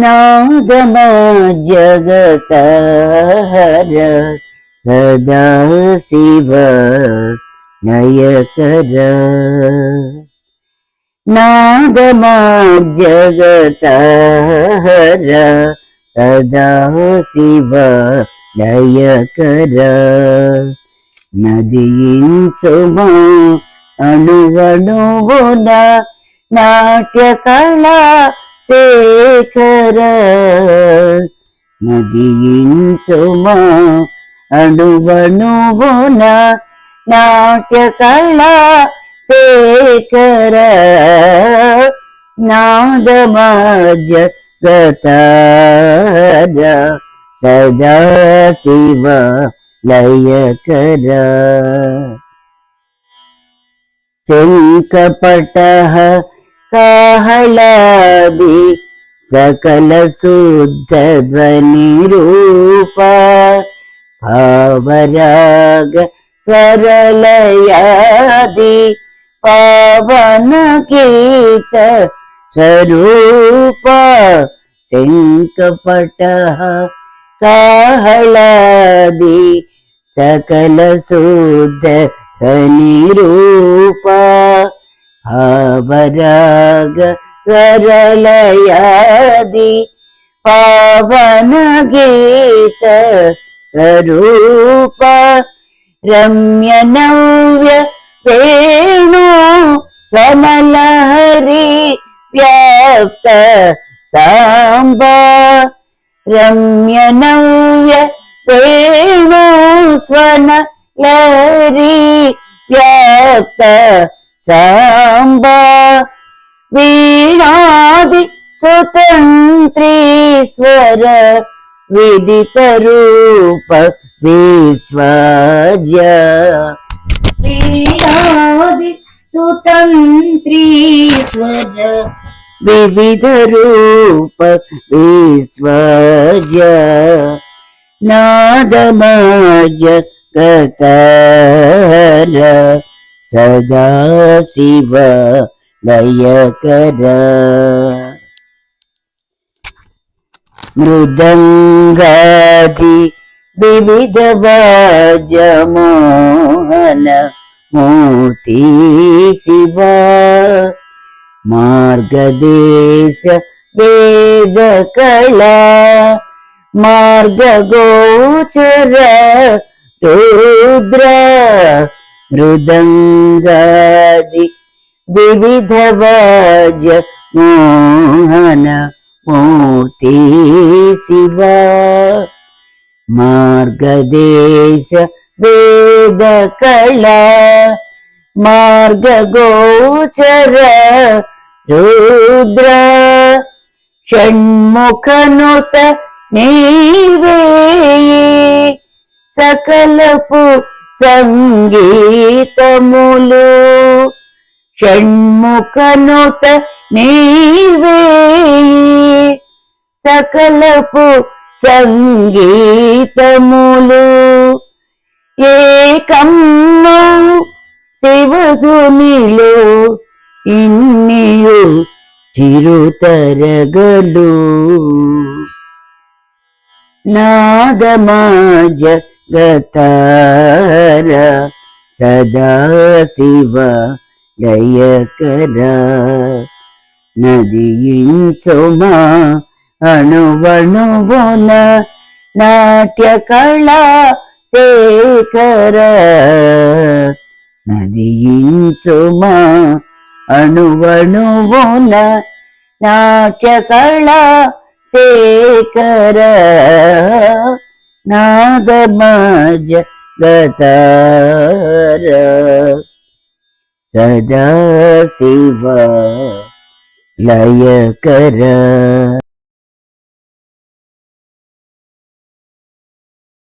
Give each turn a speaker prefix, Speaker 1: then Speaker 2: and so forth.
Speaker 1: नादमा जगत हर सदा शिव नयकर नादमा जगत हर सदा शिव नयकर नदीन्सुमा अणुगणुगुण नाट्यकला శేఖర నదియించుమా అణువణువున నాట్య కళా శేఖర నాదమాజ గత సదా శివ లయకర శంకపట కాహళాది సకల శుద్ధ ధ్వని రూప భావరాగ స్వరలయాది పవన గీత స్వరూప ഭാവരാഗ കരളയാദി പാവനഗീത സ്വരൂപ രമ്യനവ്യ വേണു സമലഹരി വ്യാപ്ത സാംബ രമ്യനവ്യ വേണു സ്വന ലഹരി വ്യാപ്ത వ్యాప్త సాంబ రమ్య నవ్య వేణు స్వన లహరి వ్యాప్త సాంబ వీణాది స్వతంత్రీశ్వర సదాశివ రూప మృదంగాది వివిధ వాజమోహన మూర్తి శివ. మార్గదేశ వేద కళా మార్గ గోచర రుద్ర మృదంగాది వివిధ వాజ మోహన మూర్తి శివ మార్గదేశ వేద కళా మార్గగోచర రుద్ర షణ్ముఖనుత నీవే సకలపు సంగీతములు షణ్ముఖనుత నీవే. సకలపు సంగీతములు ఏకమ్ము శివధునిలో ఇన్నియు చిరుతరగలు. నాదమాజ గతార సదా శివ లయకర. నదియించుమా అణువణువున నాట్యకళా శేఖర. నదియించుమా అణువణువున నాట్యకళా శేఖర. నాదమాజ గతార సదా శివ లయకర